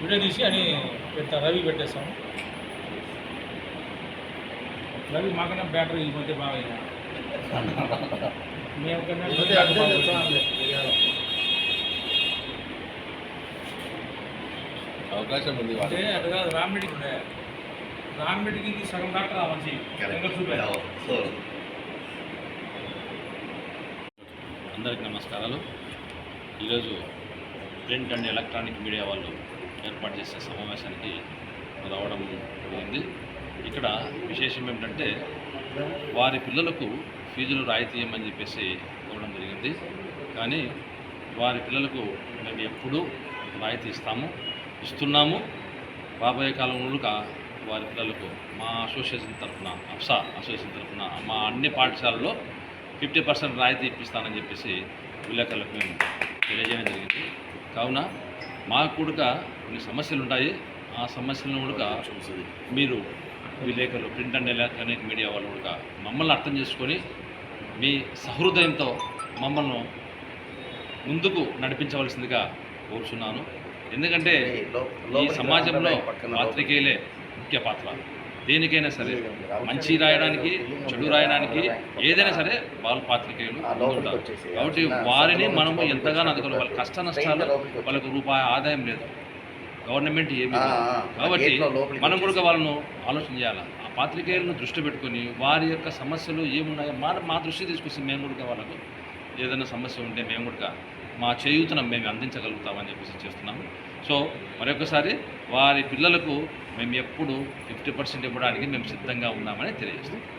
Video తీసి అని పెడతా రవి పెట్టేస్తాము. రవి మాకన్నా బ్యాటరీ ఈ మధ్య బాగా. మేము. అవకాశం ఉంది అంటే అటు కాదు రామిడికి ఉండే. రామిడికి సగం డాక్టర్ ఆ మంచి ఇంకా చూపే అందరికి నమస్కారాలు. ఈరోజు ప్రింట్ అండ్ ఎలక్ట్రానిక్ మీడియా వాళ్ళు ఏర్పాటు చేసే సమావేశానికి రావడం జరిగింది. ఇక్కడ విశేషం ఏమిటంటే వారి పిల్లలకు ఫీజులు రాయితీ ఇవ్వమని చెప్పేసి ఇవ్వడం జరిగింది. కానీ వారి పిల్లలకు మేము ఎప్పుడూ రాయితీ ఇస్తాము ఇస్తున్నాము. రాబోయే కాలంలో వారి పిల్లలకు మా అసోసియేషన్ తరఫున అప్సా అసోసియేషన్ తరఫున మా అన్ని పాఠశాలల్లో ఫిఫ్టీ పర్సెంట్ రాయితీ ఇప్పిస్తానని చెప్పేసి విలేకరులకు మేము తెలియజేయడం జరిగింది. కావున మాకు కూడా కొన్ని సమస్యలు ఉంటాయి. ఆ సమస్యలను కూడా మీరు విలేకరులు ప్రింట్ అండ్ ఎలక్ట్రానిక్ మీడియా వాళ్ళు కూడా మమ్మల్ని అర్థం చేసుకొని మీ సహృదయంతో మమ్మల్ని ముందుకు నడిపించవలసిందిగా కోరుచున్నాను. ఎందుకంటే ఈ సమాజంలో పాత్రికేయులే ముఖ్య పాత్ర. దేనికైనా సరే మంచి రాయడానికి చెడు రాయడానికి ఏదైనా సరే వాళ్ళు పాత్రికేయులు కాబట్టి వారిని మనము ఎంతగానో అందుకోవాలి వాళ్ళ కష్ట నష్టాలు వాళ్ళకు రూపాయి ఆదాయం లేదు. గవర్నమెంట్ ఏమి. కాబట్టి మనం కూడా వాళ్ళను ఆలోచన చేయాలి? ఆ పాత్రికేయులను దృష్టి పెట్టుకొని వారి యొక్క సమస్యలు ఏమున్నాయో మా మా దృష్టి తీసుకొచ్చి మేము కూడా వాళ్ళకు ఏదైనా సమస్య ఉంటే మేము కూడా మా చేయూతను మేము అందించగలుగుతామని చెప్పేసి చేస్తున్నాము. సో మరొకసారి వారి పిల్లలకు మేము ఎప్పుడు ఫిఫ్టీ పర్సెంట్ ఇవ్వడానికి మేము సిద్ధంగా ఉన్నామని తెలియజేస్తాం